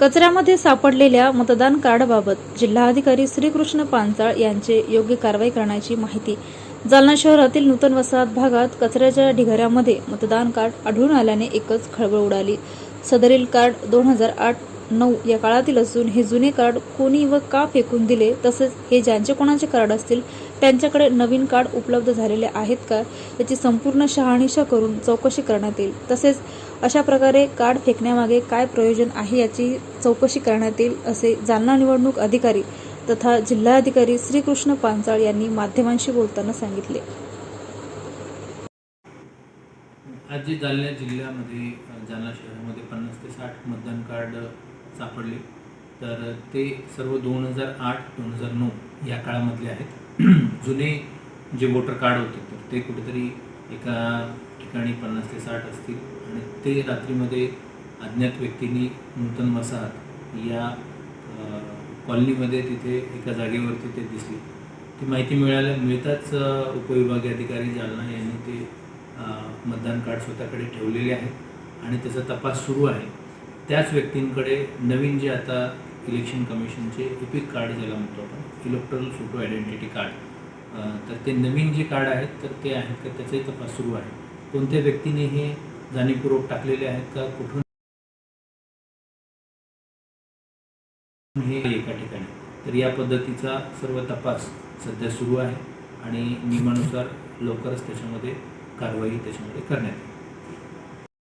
कचऱ्यामध्ये सापडलेल्या मतदान कार्डबाबत जिल्हाधिकारी श्रीकृष्ण पांचाळ यांचे योग्य कारवाई करण्याची माहिती. जालना शहरातील नूतन वसाहत भागात कचऱ्याच्या ढिगाऱ्यामध्ये मतदान कार्ड आढळून आल्याने एकच खळबळ उडाली. सदरील कार्ड दोन हजार आठ नऊ या काळातील असून हे जुने कार्ड कोणी व का फेकून दिले तसेच हे ज्यांचे कोणाचे कार्ड असतील त्यांच्याकडे नवीन कार्ड उपलब्ध झालेले आहेत का याची संपूर्ण शहानिशा करून चौकशी करण्यात येईल. तसेच अशा प्रकारे कार्ड फेकण्यामागे काय प्रयोजन आहे याची चौकशी करण्यात येईल असे जालना निवडणूक अधिकारी तथा जिल्हाधिकारी श्रीकृष्ण पांचाळ यांनी माध्यमांशी बोलताना सांगितले. आज जे जालना जिल्ह्यामध्ये जालना शहरामध्ये पन्नास ते साठ मतदान कार्ड सापडले. तर ते सर्व दोन हजार आठ दोन हजार नऊ या काळामधले आहेत. जुने जे वोटर कार्ड होते तर ते कुठेतरी एका ठिकाणी पन्नास ते साठ असतील. आणि ते रात्रीमध्ये अज्ञात व्यक्तींनी नूतन वसाहत या कॉलनीमध्ये तिथे एका जागेवरती ते दिसले. ती माहिती मिळाल्या मिळताच उपविभागीय अधिकारी जालना यांनी ते मतदान कार्ड स्वतःकडे ठेवलेले आहे आणि त्याचा तपास सुरू आहे. त्याच व्यक्तींकडे नवीन जे आता इलेक्शन कमिशनचे इपिक कार्ड ज्याला म्हणतो आपण इलेक्ट्रल फोटो आयडेंटिटी कार्ड तर ते नवीन जे कार्ड आहेत तर ते आहेत का? त्याचाही तपास सुरू आहे. कोणत्या व्यक्तीने हे जाणीवपूर्वक टाकलेले आहेत का? कुठून हे एका ठिकाणी? तर या पद्धतीचा सर्व तपास सध्या सुरू आहे आणि नियमानुसार लवकरच त्याच्यामध्ये कारवाई त्याच्यामध्ये करण्यात येईल.